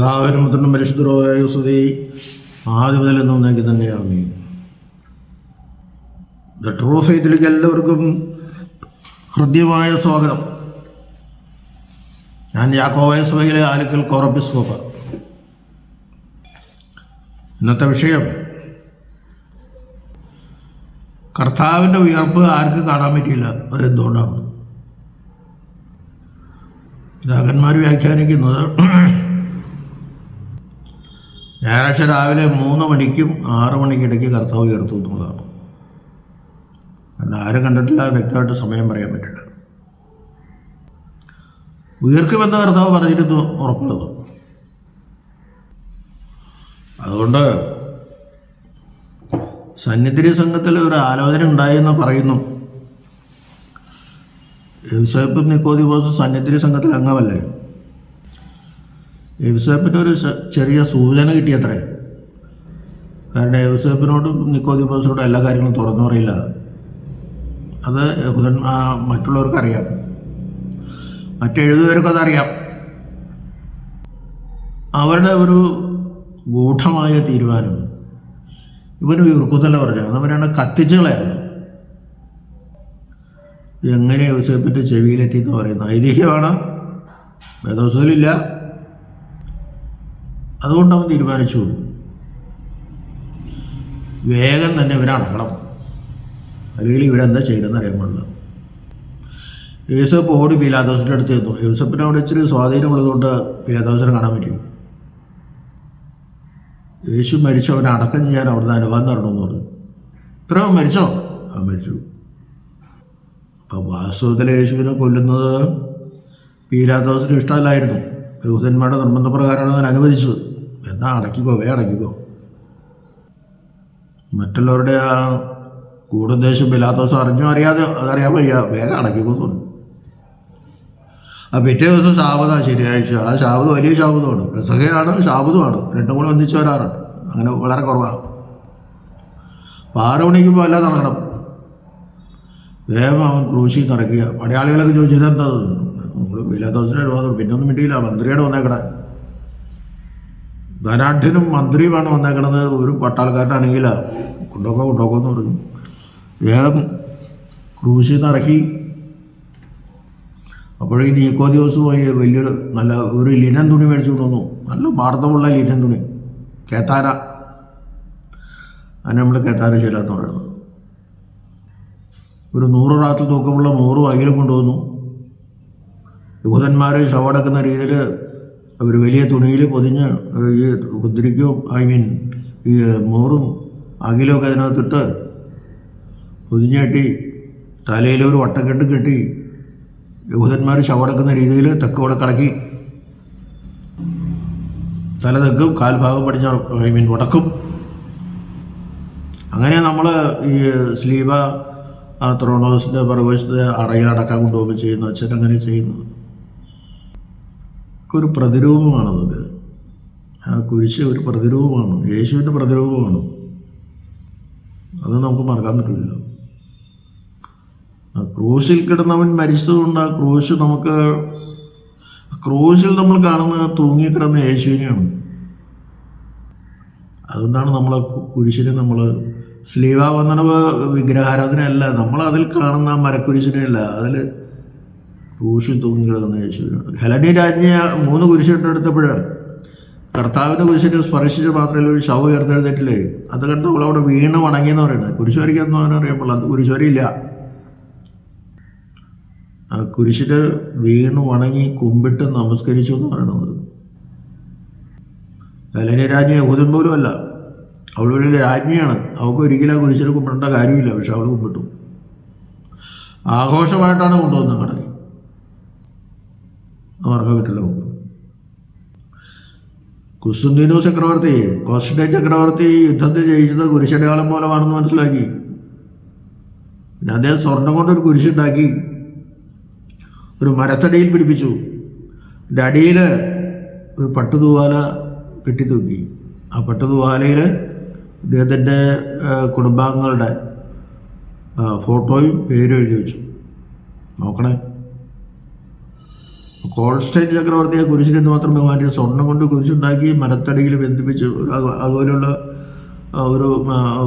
പിതാവിനും മുത്തണ്ണം പരിശുദ്ധരോഗായ സ്തുതി ആദ്യം മുതൽ എന്നും ഒന്നേക്ക് തന്നെയാണ് ദ ട്രൂ ഫെയ്ത്തിലേക്ക് എല്ലാവർക്കും ഹൃദ്യമായ സ്വാഗതം. ഞാൻ യാക്കോവായ സഭയിലെ ആലിക്കൽ കോറബിസ്കോപ്പ ഇന്നത്തെ വിഷയം കർത്താവിന്റെ ഉയർപ്പ് ആർക്ക് കാണാൻ പറ്റിയില്ല? അത് എന്തുകൊണ്ടാണ്? വ്യാഖ്യാനിക്കുന്നത്. ഞായറാഴ്ച രാവിലെ മൂന്ന് മണിക്കും ആറ് മണിക്കിടയ്ക്ക് കർത്താവ് ഉയർത്തു എന്നുള്ളതാണ്. കാരണം ആരും കണ്ടിട്ടില്ല വ്യക്തമായിട്ട് സമയം പറയാൻ പറ്റില്ല. ഉയർക്കുമെന്ന് കർത്താവ് പറഞ്ഞിരുന്നു ഉറപ്പുള്ളത്. അതുകൊണ്ട് സന്നിധി സംഘത്തിൽ ഒരു ആലോചന ഉണ്ടായെന്ന് പറയുന്നു. യൂസഫ് നിക്കോതി ബോസ് സന്നിധി സംഘത്തിൽ അംഗമല്ലേ യൂസേപ്പിന് ഒരു ചെറിയ സൂചന കിട്ടിയത്രേ. കാരണം യൂസേപ്പിനോടും നിക്കോദിബോസിനോടും എല്ലാ കാര്യങ്ങളും തുറന്നു പറയില്ല. അത് ആ, മറ്റുള്ളവർക്കറിയാം. മറ്റെഴുതുപേർക്കും അതറിയാം. അവരുടെ ഒരു ഗൂഢമായ തീരുമാനം. ഇവന് വിവർക്കുന്നല്ല പറഞ്ഞു അതവരാണ് കത്തിച്ചുകളയാണ് എങ്ങനെ യൂസേപ്പിന്റെ ചെവിയിലെത്തി എന്ന് പറയുന്നത്? ഐതിഹ്യമാണ്? വേദോസത്തിലില്ല അതുകൊണ്ട് അവൻ തീരുമാനിച്ചു. വേഗം തന്നെ ഇവരടങ്ങണം അല്ലെങ്കിൽ ഇവരെന്താ ചെയ്യുന്നതെന്ന് അറിയാൻ പാടില്ല. യൂസഫ് ഓടി പീലാദോസിന്റെ അടുത്ത് ചെന്നു യൂസഫിനെ അവിടെ ഇച്ചിരി സ്വാധീനമുള്ളതുകൊണ്ട് പീലാദോസിനെ കാണാൻ പറ്റും. യേശു മരിച്ചു അവനെ അടക്കം ചെയ്യാൻ അവിടുന്ന് അനുവാദം തരണമെന്ന് പറഞ്ഞു. ഇത്ര അവൻ മരിച്ചോ? അവൻ മരിച്ചു. അപ്പം വാസ്തവത്തിൽ യേശുവിനെ കൊല്ലുന്നത് പീലാദോസിന് ഇഷ്ടമല്ലായിരുന്നു. യഹൂദന്മാരുടെ നിർബന്ധപ്രകാരമാണ് അവൻ അനുവദിച്ചത്. എന്നാ അടയ്ക്കുകോ വേ അടയ്ക്കുകോ മറ്റുള്ളവരുടെ ആ കൂടുദ്ദേശം പിലാത്തോസ് അറിഞ്ഞോ അറിയാതെ അതറിയാൻ വയ്യ. വേഗം പറഞ്ഞു ആ പിറ്റേ ദിവസം ശാപത ശനിയാഴ്ച. ആ ശാപത് വലിയ ശാപതമാണ്. പെസഹയാണ് ശാപതമാണ്. രണ്ടും കൂടെ ഒന്നിച്ചു വരാറുണ്ട്. അങ്ങനെ വളരെ കുറവാണ് അപ്പോൾ ആറ് മണിക്ക് പോലെ നടക്കണം. വേഗം അവൻ ക്രൂശി നടക്കുക. പടയാളികളൊക്കെ ചോദിച്ചിട്ട് എന്താ? നമ്മൾ ദിവസം പിന്നെ ഒന്നും മിണ്ടിയില്ല. മന്ത്രിയുടെ വന്നേക്കണേ. ധനാഢ്യനും മന്ത്രിയുമാണ് വന്നേക്കണത്. ഒരു പട്ടാൾക്കാരുടെ ആണെങ്കിൽ കൊണ്ടോക്കോ കൊണ്ടോക്കോ എന്ന് പറഞ്ഞു. വേഗം ക്രൂശിൽ നിന്ന് ഇറക്കി അപ്പോഴേക്കും നീക്കോ ദിവസം വലിയൊരു നല്ല ഒരു ലിനൻ തുണി മേടിച്ചു കൊണ്ടുവന്നു. നല്ല മാർദ്ദമുള്ള ലിനൻ തുണി. കേത്താര. അതിന് നമ്മൾ കേത്താര ശീല എന്ന് പറയുന്നത്. ഒരു നൂറ് റാത്തിൽ തൂക്കമുള്ള നൂറ് അകിലും കൊണ്ടുവന്നു. യുവതന്മാരെ ശവടക്കുന്ന രീതിയിൽ അവർ വലിയ തുണിയിൽ പൊതിഞ്ഞ് ഈ കുതിരിക്കും ഐ മീൻ ഈ മോറും അകിലൊക്കെ അതിനകത്തിട്ട് പൊതിഞ്ഞാട്ടി തലയിൽ ഒരു വട്ടക്കെട്ട് കെട്ടി യഹൂദന്മാർ ശവടക്കുന്ന രീതിയിൽ തെക്കോടെ കടക്കി. തല തെക്കും കാൽഭാഗം പടിഞ്ഞ ഐ മീൻ വടക്കും. അങ്ങനെ നമ്മൾ ഈ സ്ലീവ ത്രോണോസിന്റെ പ്രവേശത്തെ അറയിലടക്കാൻ കൊണ്ടുപോകുമ്പോൾ ചെയ്യുന്നു അച്ഛൻ അങ്ങനെ ചെയ്യുന്നത് ഒക്കെ ഒരു പ്രതിരൂപമാണത്. ആ കുരിശ് ഒരു പ്രതിരൂപമാണ്. യേശുവിന്റെ പ്രതിരൂപമാണ്. അത് നമുക്ക് മറക്കാൻ പറ്റില്ല ക്രൂശിൽ കിടന്നവൻ മരിച്ചതുകൊണ്ട് ആ ക്രൂശ് നമുക്ക് ക്രൂശിൽ നമ്മൾ കാണുന്ന തൂങ്ങിക്കിടന്ന യേശുവിനെയാണ്. അതുകൊണ്ടാണ് നമ്മൾ കുരിശിനെ നമ്മൾ സ്ലീവ വിഗ്രഹാരാധന അല്ല നമ്മൾ അതിൽ കാണുന്ന മരക്കുരിശിനെ അല്ല അതിൽ ക്രൂശിൽ തൂങ്ങിക്കിടക്കുന്ന യേശുവിനോട് ഹെലനി രാജ്ഞിയെ മൂന്ന് കുരിശിട്ടെടുത്തപ്പോൾ കർത്താവിന്റെ കുരിശിനെ സ്പർശിച്ച് മാത്രമല്ല ഒരു ശവ ഉയർത്തെഴുന്നേറ്റില്ലേ? അത് കണ്ട് അവളവിടെ വീണ് വണങ്ങിയെന്ന് പറയുന്നത്. കുരിശ് വരയ്ക്കാന്ന് അവനറിയാൻ പാടില്ല അത് കുരിശ് വരയില്ല. ആ കുരിശിൽ വീണ് വണങ്ങി കുമ്പിട്ട് നമസ്കരിച്ചു എന്ന് പറയണത്. ഹെലനി രാജ്ഞി യഹൂദൻ പോലും അല്ല അവൾ വലിയ രാജ്ഞിയാണ്. അവൾക്ക് ഒരിക്കലും ആ കുരിശിൽ കുമ്പിടേണ്ട കാര്യമില്ല. പക്ഷെ അവൾ കുമ്പിട്ടു. ആഘോഷമായിട്ടാണ് കൊണ്ടുവന്നത് കടലിൽ നമുക്ക് കുസ്തുന്തീനോ ചക്രവർത്തി കോസ്റ്റൻ ചക്രവർത്തി യുദ്ധത്തിൽ ജയിച്ചത് കുരിശടയാളം മൂലമാണെന്ന് മനസ്സിലാക്കി. പിന്നെ അദ്ദേഹം സ്വർണം കൊണ്ടൊരു കുരിശുണ്ടാക്കി. ഒരു മരത്തടിയിൽ പിടിപ്പിച്ചു. അതിന്റെ അടിയിൽ ഒരു പട്ടുതൂവാല കെട്ടിത്തൂക്കി. ആ പട്ടുതൂവാലയിൽ അദ്ദേഹത്തിന്റെ കുടുംബാംഗങ്ങളുടെ ഫോട്ടോയും പേരും എഴുതി വെച്ചു. നോക്കണേ. കോൺസ്റ്റൈൻ ചക്രവർത്തിയെ ആ മാത്രം ബഹുമാനിച്ചു സ്വർണം കൊണ്ട് കുരിശുണ്ടാക്കി മരത്തടിയിൽ ബന്ധിപ്പിച്ച് അതുപോലെയുള്ള ഒരു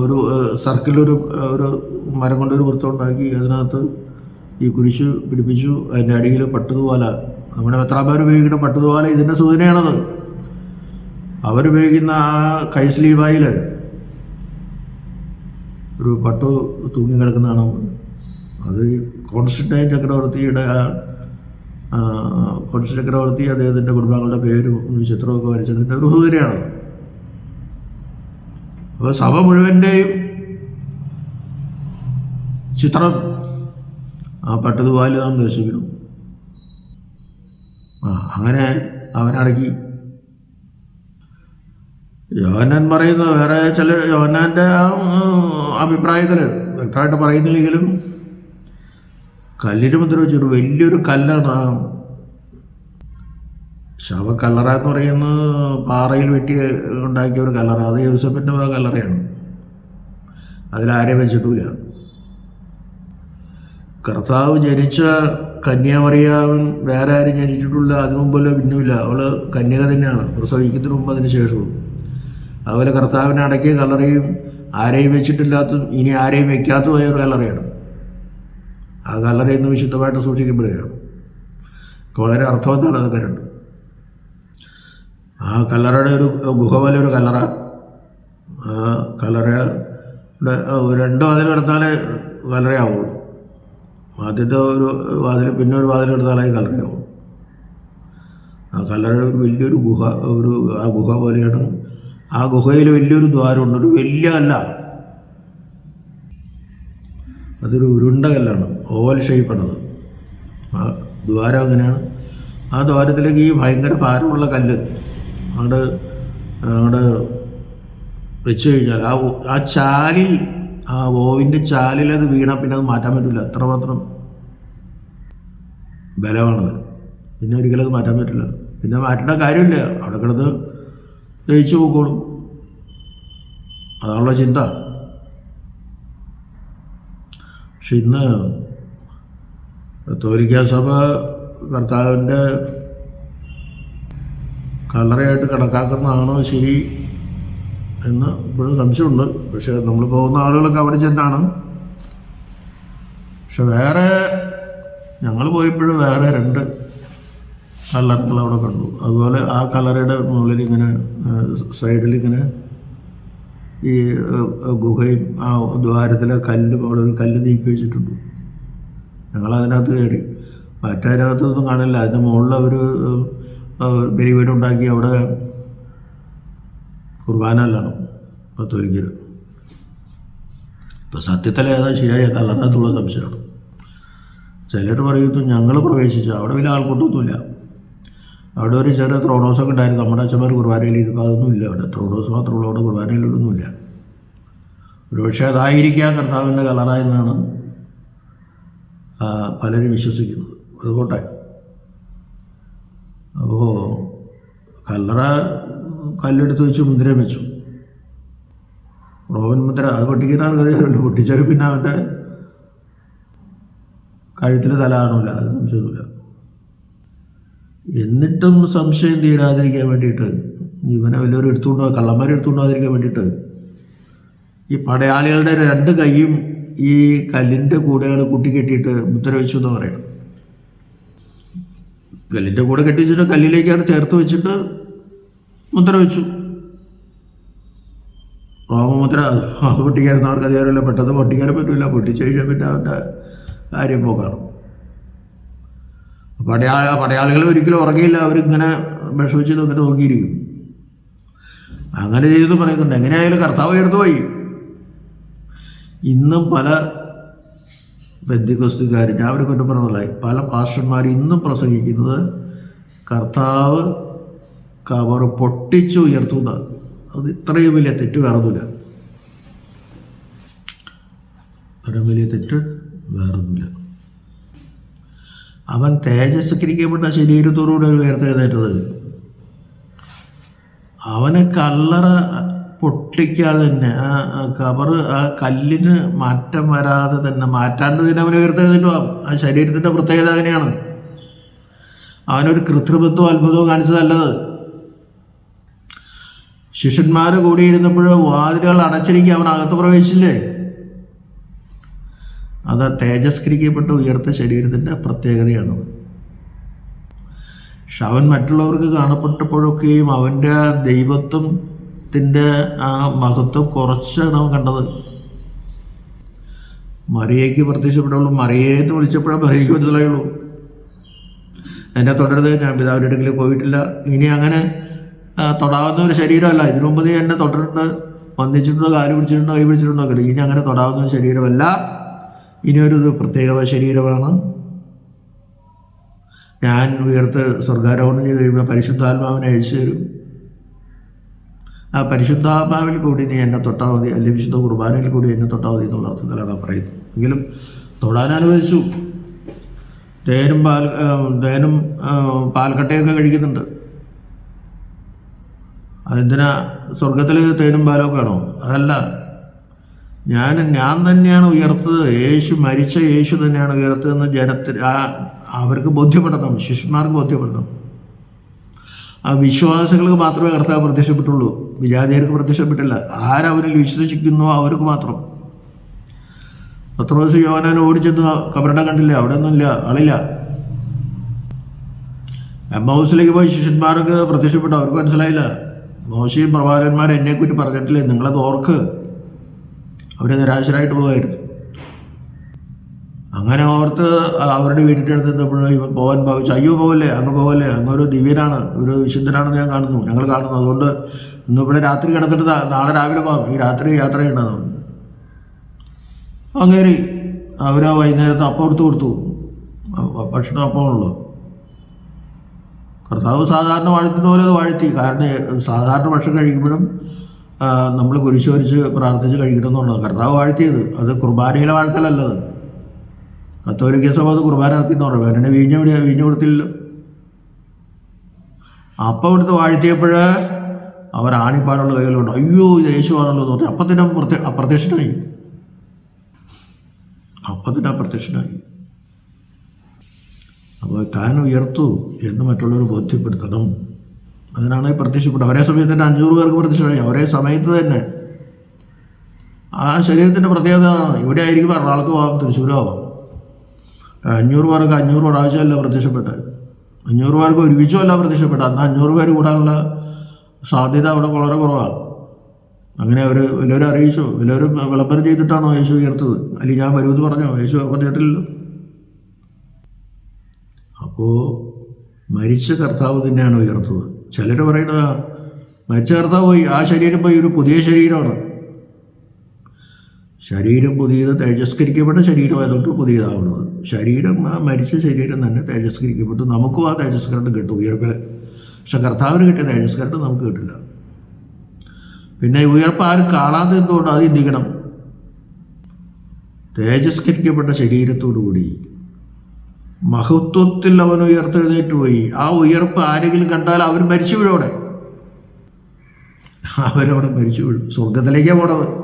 ഒരു സർക്കിളൊരു ഒരു മരം കൊണ്ടൊരു വൃത്തം ഉണ്ടാക്കി അതിനകത്ത് ഈ കുരിശ് പിടിപ്പിച്ചു. അതിന്റെ അടിയിൽ പട്ടുതുവാല. നമ്മുടെ മെത്രാമാർ ഉപയോഗിക്കുന്ന പട്ടുതുവാല ഇതിന്റെ സൂചനയാണത്. അവരുപയോഗിക്കുന്ന ആ കൈസ്ലീവായിൽ ഒരു പട്ടു തൂങ്ങി കിടക്കുന്നതാണ്. അത് കോൺസ്റ്റന്റൈൻ ചക്രവർത്തിയുടെ ആ കോൺസ്റ്റന്റ് ചക്രവർത്തി അദ്ദേഹത്തിന്റെ കുടുംബാംഗങ്ങളുടെ പേരും ചിത്രമൊക്കെ വരച്ചതിന്റെ ഒരു സൂചനയാണ് അപ്പോൾ സഭ മുഴുവന്റെയും ചിത്രം ആ പട്ടതുപാലി നാം ദർശിക്കണം ആ അങ്ങനെ അവനടക്കി. യോഹന്നാൻ പറയുന്ന വേറെ ചില യോഹന്നാന്റെ അഭിപ്രായത്തിൽ വ്യക്തമായിട്ട് പറയുന്നില്ലെങ്കിലും കല്ലിന് മുദ്ര വെച്ചൊരു വലിയൊരു കല്ലാണ് ശവക്കല്ലറ എന്ന് പറയുന്നത് പാറയിൽ വെട്ടി ഉണ്ടാക്കിയ ഒരു കല്ലറ. അത് യൂസഫിന്റെ കല്ലറയാണ്. അതിലാരെയും വെച്ചിട്ടില്ല കർത്താവ് ജനിച്ച കന്യാമറിയാവൻ വേറെ ആരും ജനിച്ചിട്ടില്ല. അതിനു മുമ്പല്ല പിന്നുമില്ല. അവൾ കന്യക തന്നെയാണ്. പ്രസവിക്കുന്നതിന് മുമ്പ് അതിന് ശേഷവും. അതുപോലെ കർത്താവിനെ അടക്കിയ കല്ലറയും ആരെയും വെച്ചിട്ടില്ലാത്തതും ഇനി ആരെയും വെക്കാത്തതുമായ ഒരു കല്ലറയാണ്. ആ കല്ലറ ഇന്ന് വിശുദ്ധമായിട്ട് സൂക്ഷിക്കപ്പെടുകയാണ് വളരെ അർത്ഥവത്താണ് അതൊക്കെ രണ്ട്? ആ കല്ലറയുടെ ഒരു ഗുഹ പോലെ ഒരു കല്ലറ. ആ കല്ലറയുടെ രണ്ടോ കിടന്നാലേ കല്ലറയാവുള്ളൂ. ആദ്യത്തെ ഒരു വാതിൽ പിന്നെ ഒരു വാതിൽ കിടന്നാലേ കല്ലറയാവും ആ കല്ലറയുടെ ഒരു വലിയൊരു ഗുഹ ഒരു ആ ഗുഹ പോലെയാണ്. ആ ഗുഹയിൽ വലിയൊരു ദ്വാരമുണ്ട്. ഒരു വലിയ കല്ല അതൊരു ഉരുണ്ട കല്ലാണ് ഓവൽ ഷേപ്പാണത് ആ ദ്വാരം അങ്ങനെയാണ്. ആ ദ്വാരത്തിലേക്ക് ഈ ഭയങ്കര ഭാരമുള്ള കല്ല് അവിടെ അവിടെ വെച്ച് കഴിഞ്ഞാൽ ആ ആ ചാലിൽ ആ ഓവിന്റെ ചാലിൽ അത് വീണാൽ പിന്നെ അത് മാറ്റാൻ പറ്റില്ല. അത്രമാത്രം ബലമാണത്. പിന്നെ ഒരിക്കലും അത് മാറ്റാൻ പറ്റില്ല. പിന്നെ മാറ്റേണ്ട കാര്യമില്ല. അവിടെ കിടന്ന് ജയിച്ചു പോയിക്കോളും അതാണുള്ള ചിന്ത. പക്ഷെ ഇന്ന് കത്തോലിക്ക സഭ കർത്താവിന്റെ കല്ലറയായിട്ട് കണക്കാക്കുന്നതാണോ ശരി എന്ന് ഇപ്പോഴും സംശയമുണ്ട്. പക്ഷേ നമ്മൾ പോകുന്ന ആളുകളൊക്കെ അവിടെ ചെന്നാണ്. പക്ഷെ വേറെ ഞങ്ങൾ പോയപ്പോഴും വേറെ രണ്ട് കല്ലറകൾ അവിടെ കണ്ടു. അതുപോലെ ആ കല്ലറയുടെ മുകളിൽ ഇങ്ങനെ സൈഡിൽ ഇങ്ങനെ ഈ ഗുഹയും ആ ദ്വാരത്തിലെ കല്ലും അവിടെ ഒരു കല്ല് നീക്കി വെച്ചിട്ടുണ്ട്. ഞങ്ങൾ അതിനകത്ത് കയറി. മറ്റതിനകത്തൊന്നും കാണില്ല. അതിന് മുകളിൽ അവർ ബലിവീടുണ്ടാക്കി അവിടെ കുർബാനല്ലാണ് പത്തൊരിക്കൽ ഇപ്പോൾ ഇപ്പം സത്യത്തിൽ ഏതാ ശരിയായ കല്ലറിനകത്തുള്ള സംശയമാണ്. ചിലർ പറയുന്നു ഞങ്ങൾ പ്രവേശിച്ചു. അവിടെ വലിയ ആൾക്കൂട്ടമൊന്നുമില്ല. അവിടെ ഒരു ചെറിയ ത്രോഡോസൊക്കെ ഉണ്ടായിരുന്നു. നമ്മുടെ അച്ഛന്മാർ കുർബാനയിൽ ഇതിപ്പോൾ അതൊന്നുമില്ല അവിടെ. ത്രോഡോസ് മാത്രമുള്ള അവിടെ കുർബാനയിലൊന്നുമില്ല ഒരുപക്ഷെ അതായിരിക്കാം കർത്താവിന്റെ കളറ എന്നാണ് പലരും വിശ്വസിക്കുന്നത്. അതുകൊട്ടെ അപ്പോൾ കല്ലറ കല്ലെടുത്ത് വെച്ച് മുദ്രയും വെച്ചു. റോവൻ മുദ്ര അത് പൊട്ടിക്കുന്നതാണ് കഥയല്ല പൊട്ടിച്ചാൽ പിന്നെ അവന്റെ കഴുത്തിൽ തല കാണില്ല അത് സംശയമൊന്നുമില്ല. എന്നിട്ടും സംശയം തീരാതിരിക്കാൻ വേണ്ടിയിട്ട്. ഇവനെ വല്ലവരും എടുത്തുകൊണ്ടോ കള്ളന്മാർ എടുത്തുകൊണ്ടാതിരിക്കാൻ വേണ്ടിയിട്ട്. ഈ പടയാളികളുടെ രണ്ട് കൈയും ഈ കല്ലിന്റെ കൂടെയാണ് കുട്ടി കെട്ടിയിട്ട് മുദ്ര വെച്ചു എന്ന് പറയണം. കല്ലിന്റെ കൂടെ കെട്ടി വെച്ചിട്ട് കല്ലിലേക്കാണ് ചേർത്ത് വെച്ചിട്ട് മുദ്ര വെച്ചു റോമമുദ്ര അവർക്ക് അധികാരമില്ല പെട്ടെന്ന് പൊട്ടിക്കാനും പറ്റില്ല പൊട്ടിച്ച് കഴിഞ്ഞാൽ പിന്നെ അവന്റെ കാര്യം പോക്കാണ്. പടയാ പടയാളികൾ ഒരിക്കലും ഉറങ്ങിയില്ല. അവരിങ്ങനെ വിഷമിച്ച് നോക്കിട്ട് നോക്കിയിരിക്കും. അങ്ങനെ ചെയ്തു പറയുന്നുണ്ട്. എങ്ങനെയായാലും കർത്താവ് ഉയർന്നു പോയി. ഇന്നും പല ബന്ധിക്കസ്തുകാർ ഞാൻ അവരെ കുറ്റം പറഞ്ഞതായി പല പാസ്റ്റർമാർ ഇന്നും പ്രസംഗിക്കുന്നത് കർത്താവ് കവർ പൊട്ടിച്ചു ഉയർത്തുന്ന അത് ഇത്രയും വലിയ തെറ്റ് വേറൊന്നുമില്ല. ഇത്രയും വലിയ തെറ്റ് വേറൊന്നുമില്ല. അവൻ തേജസ്കരിക്കപ്പെട്ട ശരീരത്തോടുകൂടി ഒരു ഉയർത്തെഴുന്നേറ്റത് അവന് കല്ലറ പൊട്ടിക്കാതെ തന്നെ ആ കവറ് ആ കല്ലിന് മാറ്റം വരാതെ തന്നെ മാറ്റാണ്ട് തന്നെ അവന് ഉയർത്തെഴുന്നേറ്റു ആ ശരീരത്തിന്റെ പ്രത്യേകത അങ്ങനെയാണ്. അവനൊരു കൃത്രിമത്വം അത്ഭുതവും കാണിച്ചതല്ലത്. ശിഷ്യന്മാർ കൂടിയിരുന്നപ്പോൾ വാതിലുകൾ അടച്ചിരിക്കുക അവൻ അകത്ത് പ്രവേശിച്ചില്ലേ? അത് തേജസ്കരിക്കപ്പെട്ട ഉയർത്ത ശരീരത്തിന്റെ പ്രത്യേകതയാണ് പക്ഷെ അവൻ മറ്റുള്ളവർക്ക് കാണപ്പെട്ടപ്പോഴൊക്കെയും അവന്റെ ദൈവത്വത്തിന്റെ ആ മഹത്വം കുറച്ചാണ് അവൻ കണ്ടത്. മറിയയ്ക്ക് പ്രത്യക്ഷപ്പെടുള്ളൂ മറിയേന്ന് എന്ന് വിളിച്ചപ്പോഴേ മറിയയ്ക്ക് മനസ്സിലായുള്ളൂ. എന്നെ തുടരുത് ഞാൻ പിതാവിന്റെ അടുക്കൽ പോയിട്ടില്ല. ഇനി അങ്ങനെ തൊടാവുന്ന ഒരു ശരീരമല്ല. ഇതിനു മുമ്പ് നീ എന്നെ തൊട്ടിട്ടുണ്ട്. വന്നിച്ചിട്ടുണ്ടോ കാൽ പിടിച്ചിട്ടുണ്ടോ കൈ പിടിച്ചിട്ടുണ്ടോ ഇനി അങ്ങനെ തൊടാവുന്ന ഒരു ശരീരമല്ല. ഇനി ഒരു പ്രത്യേക ശരീരമാണ്. ഞാൻ ഉയർത്ത് സ്വർഗാരോഹണം ചെയ്ത് കഴിയുമ്പോൾ പരിശുദ്ധാത്മാവിനെ അയച്ചു തരും. ആ പരിശുദ്ധാത്മാവിൽ കൂടി നീ എന്നെ തൊട്ടാൽ മതി അല്ലെങ്കിൽ വിശുദ്ധ കുർബാനയിൽ കൂടി എന്നെ തൊട്ടാൽ മതി എന്നുള്ള അർത്ഥത്തിലാണ് പറയുന്നത്. എങ്കിലും തൊടാൻ അനുവദിച്ചു. തേനും പാൽ തേനും പാൽക്കട്ടയൊക്കെ കഴിക്കുന്നുണ്ട്. അതെന്തിനാ? സ്വർഗത്തിൽ തേനും പാലൊക്കെ ആണോ? അതല്ല. ഞാൻ ഞാൻ തന്നെയാണ് ഉയർത്തത്. യേശു മരിച്ച യേശു തന്നെയാണ് ഉയർത്തതെന്ന് ജനത്തിൽ ആ അവർക്ക് ബോധ്യപ്പെടണം. ശിഷ്യന്മാർക്ക് ബോധ്യപ്പെടണം. ആ വിശ്വാസികൾക്ക് മാത്രമേ കർത്താവ് പ്രത്യക്ഷപ്പെട്ടുള്ളൂ. വിജാതിയർക്ക് പ്രത്യക്ഷപ്പെട്ടില്ല. ആരവരിൽ വിശ്വസിക്കുന്നു അവർക്ക് മാത്രം. പത്രോസ് യോനാൻ ഓടിച്ചെന്ന് കബറട കണ്ടില്ല? അവിടെ ഒന്നുമില്ല ആളില്ല. എം ഹൗസിലേക്ക് പോയി ശിഷ്യന്മാർക്ക് പ്രത്യക്ഷപ്പെട്ടു. അവർക്ക് മനസ്സിലായില്ല. മോശയും പ്രവാചകന്മാർ എന്നെക്കുറിച്ച് പറഞ്ഞിട്ടില്ലേ? നിങ്ങളത് ഓർക്ക്. അവർ നിരാശരായിട്ട് പോകുമായിരുന്നു അങ്ങനെ ഓർത്ത് അവരുടെ വീട്ടിന്റെ അടുത്ത് എത്തപ്പോഴും പോകാൻ ഭാവിച്ചു. അയ്യോ പോകല്ലേ അങ്ങ് പോകല്ലേ അങ്ങ് ഒരു ദിവ്യനാണ് ഒരു വിശുദ്ധനാണെന്ന് ഞാൻ കാണുന്നു. ഞങ്ങൾ കാണുന്നു. അതുകൊണ്ട് ഇന്ന് ഇവിടെ രാത്രി കിടന്നിട്ട് നാളെ രാവിലെ പോകാം ഈ രാത്രി യാത്ര ചെയ്യണമെന്ന് അങ്ങേരി അവർ വൈകുന്നേരത്ത് അപ്പം എടുത്ത് കൊടുത്തു. ഭക്ഷണം ഭക്ഷണം അപ്പമാണല്ലോ. കർത്താവ് സാധാരണ വാഴ്ത്തുന്ന പോലെ അത് വാഴ്ത്തി. കാരണം സാധാരണ ഭക്ഷണം കഴിക്കുമ്പോഴും നമ്മൾ കുരിശോരിച്ച് പ്രാർത്ഥിച്ച് കഴിക്കണം എന്നുള്ളത് കർത്താവ് വാഴ്ത്തിയത്. അത് കുർബാനയിലെ വാഴ്ത്തലല്ലത്. കത്തോലിക്ക സഭ അത് കുർബാന നടത്തി എന്ന് പറഞ്ഞു. വേറെ വീഞ്ഞ വീഞ്ഞ കൊടുത്തില്ലല്ലോ. അപ്പം എടുത്ത് വാഴ്ത്തിയപ്പോൾ അവർ ആണിപ്പാടുള്ള കയ്യിലുണ്ട് അയ്യോ ഇത് യേശുവാണല്ലോ എന്ന് പറഞ്ഞു. അപ്പം തന്നെ പ്രത്യ അപ്രത്യക്ഷനായി. അപ്പം തന്നെ അപ്രത്യക്ഷനായി. അപ്പോൾ താൻ ഉയർത്തു എന്ന് മറ്റുള്ളവർ ബോധ്യപ്പെടുത്തണം. അതിനാണ് പ്രത്യക്ഷപ്പെട്ടത്. ഒരേ സമയത്ത് തന്നെ അഞ്ഞൂറ് പേർക്ക് പ്രത്യക്ഷമായി. ഒരേ സമയത്ത് തന്നെ. ആ ശരീരത്തിന്റെ പ്രത്യേകത ഇവിടെ ആയിരിക്കും എറണാകുളത്ത് പോകാം തൃശ്ശൂരോ ആവാം അഞ്ഞൂറ് പേർക്ക് അഞ്ഞൂറ് പ്രാവശ്യമല്ല പ്രത്യക്ഷപ്പെട്ടത്. അഞ്ഞൂറ് പേർക്ക് ഒരുമിച്ചുമല്ല പ്രത്യക്ഷപ്പെട്ടത്. അന്ന് അഞ്ഞൂറ് പേര് കൂടാനുള്ള സാധ്യത അവിടെ വളരെ കുറവാണ്. അങ്ങനെ അവർ വലിയവരെ അറിയിച്ചു. വലിയവരും വിളംബരം ചെയ്തിട്ടാണോ യേശു ഉയർത്തത്? അല്ലെങ്കിൽ ഞാൻ വരുമെന്ന് പറഞ്ഞോ? യേശു പറഞ്ഞിട്ടില്ലല്ലോ. അപ്പോൾ മരിച്ച കർത്താവ് തന്നെയാണ് ഉയർത്തത്. ചിലർ പറയുന്നത് കർത്താവ് പോയി ആ ശരീരം പോയി ഒരു പുതിയ ശരീരമാണ്. ശരീരം പുതിയത് തേജസ്കരിക്കപ്പെട്ട ശരീരമായതുകൊണ്ട് പുതിയതാവുന്നത് ശരീരം ആ മരിച്ച ശരീരം തന്നെ തേജസ്കരിക്കപ്പെട്ടു. നമുക്കും ആ തേജസ്കരണം കിട്ടും ഉയർപ്പിൽ. പക്ഷെ കർത്താവിന് കിട്ടിയ തേജസ്കരണം നമുക്ക് കിട്ടില്ല. പിന്നെ ഉയർപ്പ് ആരും കാണാതെ എന്തുകൊണ്ട്? അത് ചിന്തിക്കണം. തേജസ്കരിക്കപ്പെട്ട ശരീരത്തോടു കൂടി മഹത്വത്തിൽ അവൻ ഉയർത്തെഴുന്നേറ്റ് പോയി. ആ ഉയർപ്പ് ആരെങ്കിലും കണ്ടാൽ അവർ മരിച്ചു വീഴും അവിടെ. അവരവിടെ മരിച്ചു വീഴും. സ്വർഗത്തിലേക്കാണ് പോണത്.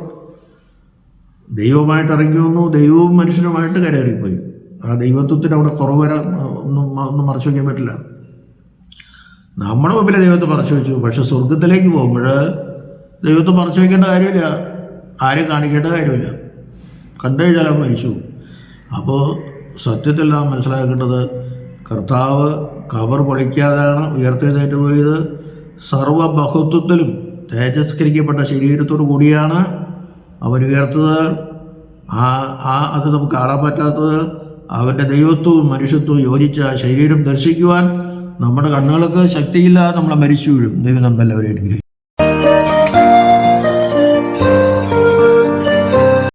ദൈവമായിട്ട് ഇറങ്ങി വന്നു. ദൈവവും മനുഷ്യനുമായിട്ട് കരയറിപ്പോയി ആ ദൈവത്വത്തിന് അവിടെ കുറവ് വരാൻ ഒന്നും ഒന്നും മറച്ചു വയ്ക്കാൻ പറ്റില്ല. നമ്മുടെ മുമ്പിലെ ദൈവത്തെ മറച്ചു വെച്ചു. പക്ഷെ സ്വർഗത്തിലേക്ക് പോകുമ്പോൾ ദൈവത്തെ മറച്ചു വയ്ക്കേണ്ട കാര്യമില്ല. ആരെയും കാണിക്കേണ്ട കാര്യമില്ല. കണ്ടു കഴിഞ്ഞാൽ മരിച്ചു അപ്പോൾ സത്യത്തിൽ നാം മനസ്സിലാക്കേണ്ടത് കർത്താവ് കവർ പൊളിക്കാതെയാണ് ഉയർത്തെഴുന്നേറ്റ് പോയത്. സർവബഹുത്വത്തിലും തേജസ്കരിക്കപ്പെട്ട ശരീരത്തോടു കൂടിയാണ് അവൻ ഉയർത്തത്. ആ ആ അത് നമുക്ക് കാണാൻ പറ്റാത്തത് അവന്റെ ദൈവത്വവും മനുഷ്യത്വവും യോജിച്ച ശരീരം ദർശിക്കുവാൻ നമ്മുടെ കണ്ണുകൾക്ക് ശക്തിയില്ല നമ്മളെ മരിച്ചു വീഴും. ദൈവം നമ്മളെല്ലാവരെയും